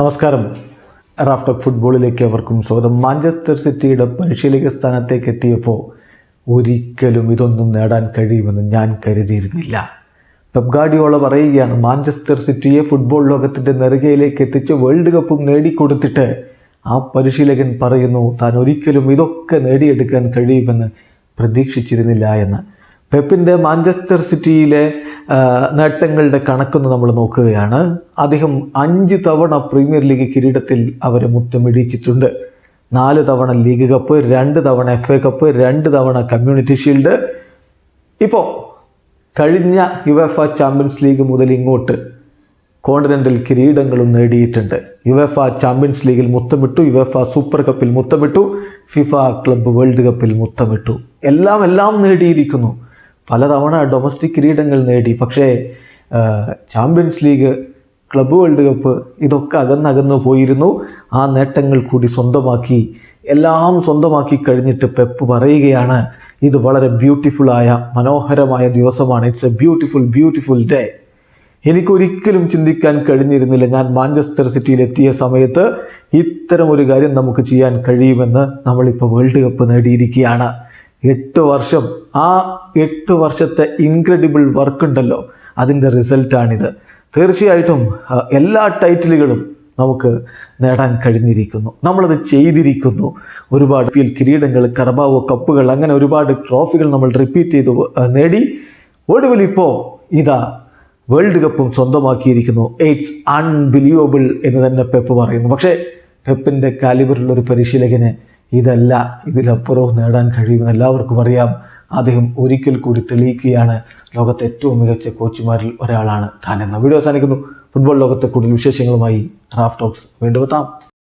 നമസ്കാരം. റാഫ്റ്റോക്ക് ഫുട്ബോളിലേക്ക് അവർക്കും സ്വാഗതം. മാഞ്ചസ്റ്റർ സിറ്റിയുടെ പരിശീലക സ്ഥാനത്തേക്ക് എത്തിയപ്പോൾ ഒരിക്കലും ഇതൊന്നും നേടാൻ കഴിയുമെന്ന് ഞാൻ കരുതിയിരുന്നില്ല. പെപ് ഗാർഡിയോള പറയുകയാണ് മാഞ്ചസ്റ്റർ സിറ്റിയെ ഫുട്ബോൾ ലോകത്തിന്റെ നെറുകയിലേക്ക് എത്തിച്ച് വേൾഡ് കപ്പും നേടിക്കൊടുത്തിട്ട് ആ പരിശീലകൻ പറയുന്നു താൻ ഒരിക്കലും ഇതൊക്കെ നേടിയെടുക്കാൻ കഴിയുമെന്ന് പ്രതീക്ഷിച്ചിരുന്നില്ല എന്ന്. പെപ്പിന്റെ മാഞ്ചസ്റ്റർ സിറ്റിയിലെ നേട്ടങ്ങളുടെ കണക്കൊന്ന് നമ്മൾ നോക്കുകയാണ്. അദ്ദേഹം അഞ്ച് തവണ പ്രീമിയർ ലീഗ് കിരീടത്തിൽ അവരെ മുത്തമിടിച്ചിട്ടുണ്ട് നാല് തവണ ലീഗ് കപ്പ് രണ്ട് തവണ എഫ് എ കപ്പ് രണ്ട് തവണ കമ്മ്യൂണിറ്റി ഷീൽഡ്. ഇപ്പോൾ കഴിഞ്ഞ യുവഫ ചാമ്പ്യൻസ് ലീഗ് മുതൽ ഇങ്ങോട്ട് കോണ്ടിനെന്റൽ കിരീടങ്ങളും നേടിയിട്ടുണ്ട്. യുവഫ ചാമ്പ്യൻസ് ലീഗിൽ മുത്തമിട്ടു യുവഫ സൂപ്പർ കപ്പിൽ മുത്തമിട്ടു ഫിഫ ക്ലബ്ബ് വേൾഡ് കപ്പിൽ മുത്തമിട്ടു. എല്ലാം എല്ലാം നേടിയിരിക്കുന്നു. പലതവണ ഡൊമസ്റ്റിക് കിരീടങ്ങൾ നേടി. പക്ഷേ champions league club world cup ഇതൊക്കെ അകന്നകന്നു പോയിരുന്നു. ആ നേട്ടങ്ങൾ കൂടി സ്വന്തമാക്കി എല്ലാം സ്വന്തമാക്കി കഴിഞ്ഞിട്ട് പെപ്പ് പറയുകയാണ് ഇത് വളരെ ബ്യൂട്ടിഫുള്ളായ മനോഹരമായ ദിവസമാണ്. It's a beautiful beautiful day എനിക്കൊരിക്കലും ചിന്തിക്കാൻ കഴിഞ്ഞിരുന്നില്ല. ഞാൻ മാഞ്ചസ്റ്റർ സിറ്റിയിൽ എത്തിയ സമയത്ത് ഇത്തരം ഒരു കാര്യം നമുക്ക് ചെയ്യാൻ കഴിയുമെന്ന് നമ്മളിപ്പോൾ വേൾഡ് കപ്പ് നേടിയിരിക്കുകയാണ്. എട്ട് വർഷം. ആ എട്ട് വർഷത്തെ ഇൻക്രെഡിബിൾ വർക്ക് ഉണ്ടല്ലോ. അതിന്റെ റിസൾട്ടാണിത് തീർച്ചയായിട്ടും എല്ലാ ടൈറ്റിലുകളും നമുക്ക് നേടാൻ കഴിഞ്ഞിരിക്കുന്നു. നമ്മളത് ചെയ്തിരിക്കുന്നു. ഒരുപാട് പി എൽ കിരീടങ്ങൾ കറബാവോ കപ്പുകൾ അങ്ങനെ ഒരുപാട് ട്രോഫികൾ നമ്മൾ റിപ്പീറ്റ് ചെയ്ത് നേടി. ഒടുവിൽ ഇപ്പോൾ ഇതാ വേൾഡ് കപ്പും സ്വന്തമാക്കിയിരിക്കുന്നു. ഇറ്റ്സ് അൺബിലീവബിൾ എന്ന് തന്നെ പെപ്പ് പറയുന്നു. പക്ഷേ പെപ്പിന്റെ കാലിബറിലുള്ള ഒരു പരിശീലകന് ഇതല്ല ഇതിലപ്പുറവും നേടാൻ കഴിയുമെന്ന് എല്ലാവർക്കും അറിയാം. അദ്ദേഹം ഒരിക്കൽ കൂടി തെളിയിക്കുകയാണ്. ലോകത്തെ ഏറ്റവും മികച്ച കോച്ചുമാരിൽ ഒരാളാണ് താൻ എന്ന വീഡിയോ അവസാനിക്കുന്നു. ഫുട്ബോൾ ലോകത്തെ കൂടുതൽ വിശേഷങ്ങളുമായി റാഫ് ടോക്സ് വീണ്ടും എത്താം.